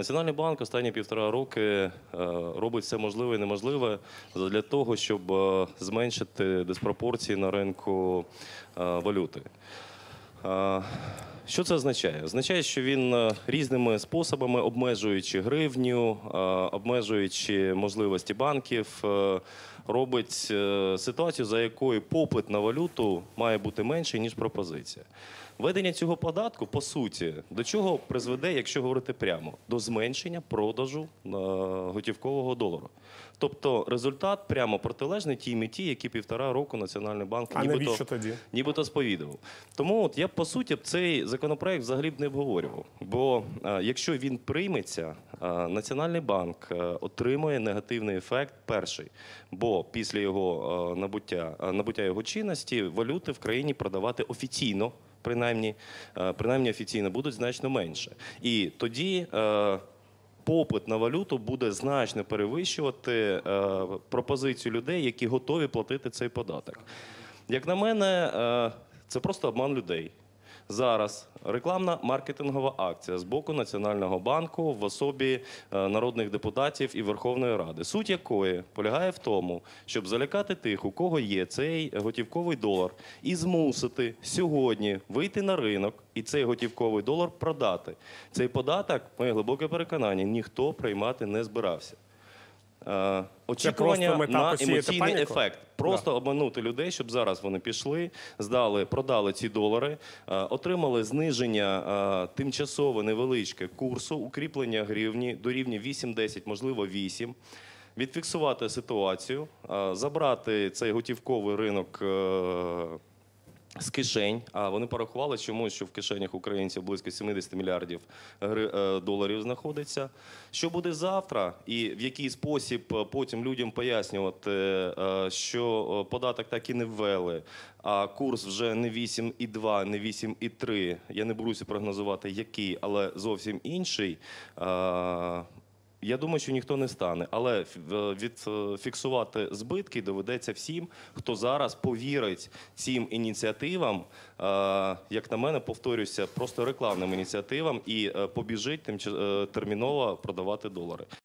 Національний банк останні півтора роки е, робить все можливе і неможливе для того, щоб е, зменшити диспропорції на ринку е, валюти. Що це означає? Означає, що він е, різними способами, обмежуючи гривню, е, обмежуючи можливості банків, е, робить ситуацію, за якою попит на валюту має бути менший, ніж пропозиція. Введення цього податку, по суті, до чого призведе, якщо говорити прямо, до зменшення продажу готівкового долару. Тобто результат прямо протилежний тій меті, які півтора року Національний банк нібито навіщо нібито сповідував. Тому от я по суті цей законопроект взагалі б не обговорював. Бо е, якщо він прийметься, е, Національний банк е, отримує негативний ефект перший. Бо після його набуття, набуття його чинності валюти в країні продавати офіційно. Принаймні, принаймні офіційно будуть значно менше. І тоді попит на валюту буде значно перевищувати е, пропозицію людей, які готові платити цей податок. Як на мене, е, це просто обман людей. Зараз рекламна маркетингова акція з боку Національного банку в особі е, народних депутатів і Верховної Ради, суть якої полягає в тому, щоб залякати тих, у кого є цей готівковий долар, і змусити сьогодні вийти на ринок і цей готівковий долар продати. Цей податок, моє глибоке переконання, ніхто приймати не збирався. Е, Очікування мета на посіяти емоційний паніку? ефект. Просто обманути людей, щоб зараз вони пішли, здали, продали ці долари, е, отримали зниження е, тимчасове невеличке курсу, укріплення гривні до рівня 8-10, можливо 8. Відфіксувати ситуацію, е, забрати цей готівковий ринок е, з кишень. А вони порахували чомусь, що в кишенях українців близько 70 мільярдів е, доларів знаходиться. Що буде завтра, і в який спосіб е, потім людям пояснювати, е, що податок так і не ввели, а курс вже не 8,2, не 8,3. Я не беруся прогнозувати, який, але зовсім інший. Е, я думаю, що ніхто не стане, але відфіксувати збитки доведеться всім, хто зараз повірить цим ініціативам, е, як на мене, повторюся, просто рекламним ініціативам і е, побіжить тим е, терміново продавати долари.